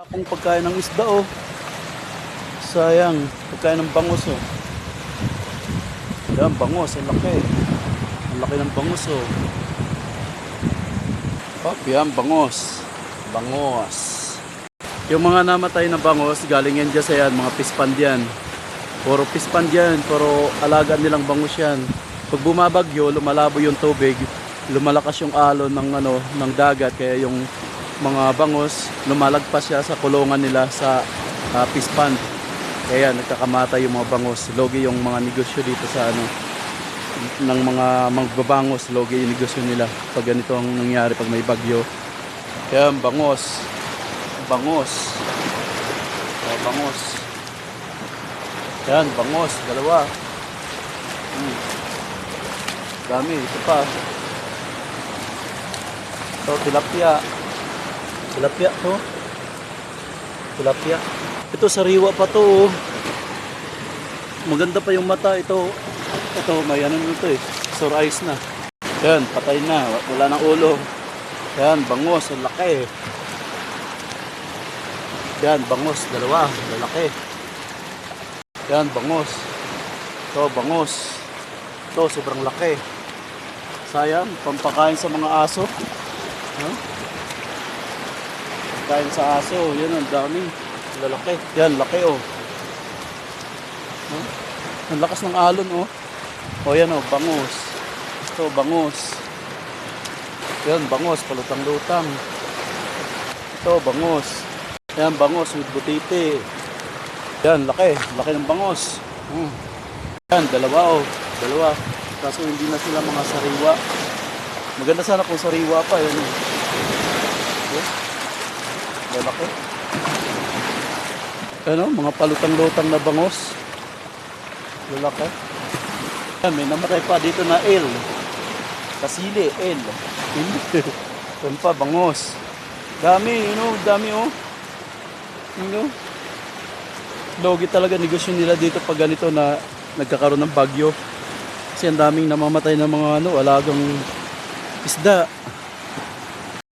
Akong pagkain ng isda oh. Sayang, pagkain ng bangus oh. Yan, bangus, ang laki. Ang laki ng bangus oh. Oh, yan, bangus. Bangus. Yung mga namatay na bangus, galing yan dyan sa yan, mga pispan yan. Puro pispan yan, puro alaga nilang bangus yan. Pag bumabagyo, lumalabo yung tubig, lumalakas yung alon ng ano ng dagat kaya yung mga bangus lumalagpas siya sa kulungan nila sa uh, pispan. Kaya nagkakamatay yung mga bangus. Logi yung mga negosyo dito sa ano ng mga magbabangos, logi yung negosyo nila pag ganito ang nangyari pag may bagyo. Kaya ang bangos, bangos, oh, bangos. Yan, bangos, dalawa. Hmm. Dami, ito pa. Ito, tilapia. Tilapia to. Tilapia. Ito, sariwa pa to. oh. Maganda pa yung mata. Ito, ito, may ano nito eh. Sore eyes na. Yan, patay na. Wala nang ulo. Yan, bangos. Ang laki. Yan, bangos. Dalawa. Lalaki. Yan, bangos. Ito, bangos. Ito, sobrang laki. Sayang, pampakain sa mga aso. Huh? Kain sa aso, yan ang dami. Lalaki. Yan, laki oh. Huh? Ang lakas ng alon oh. O yan oh, bangus. Ito, bangus. Yan, bangus, palutang-lutang. Ito, bangus. Yan, bangus with butiti. Yan, laki. Laki ng bangus. Hmm. Yan, dalawa oh. Dalawa. Kaso hindi na sila mga sariwa. Maganda sana kung sariwa pa. Yan oh. Oh. Lalaki. Ano, mga palutang-lutang na bangos. Lalaki. May namatay pa dito na L. Kasili, L. Yan pa, bangos. Dami, you know, dami oh. You know. Logi talaga negosyo nila dito pag ganito na nagkakaroon ng bagyo. Kasi ang daming namamatay ng mga ano, alagang isda.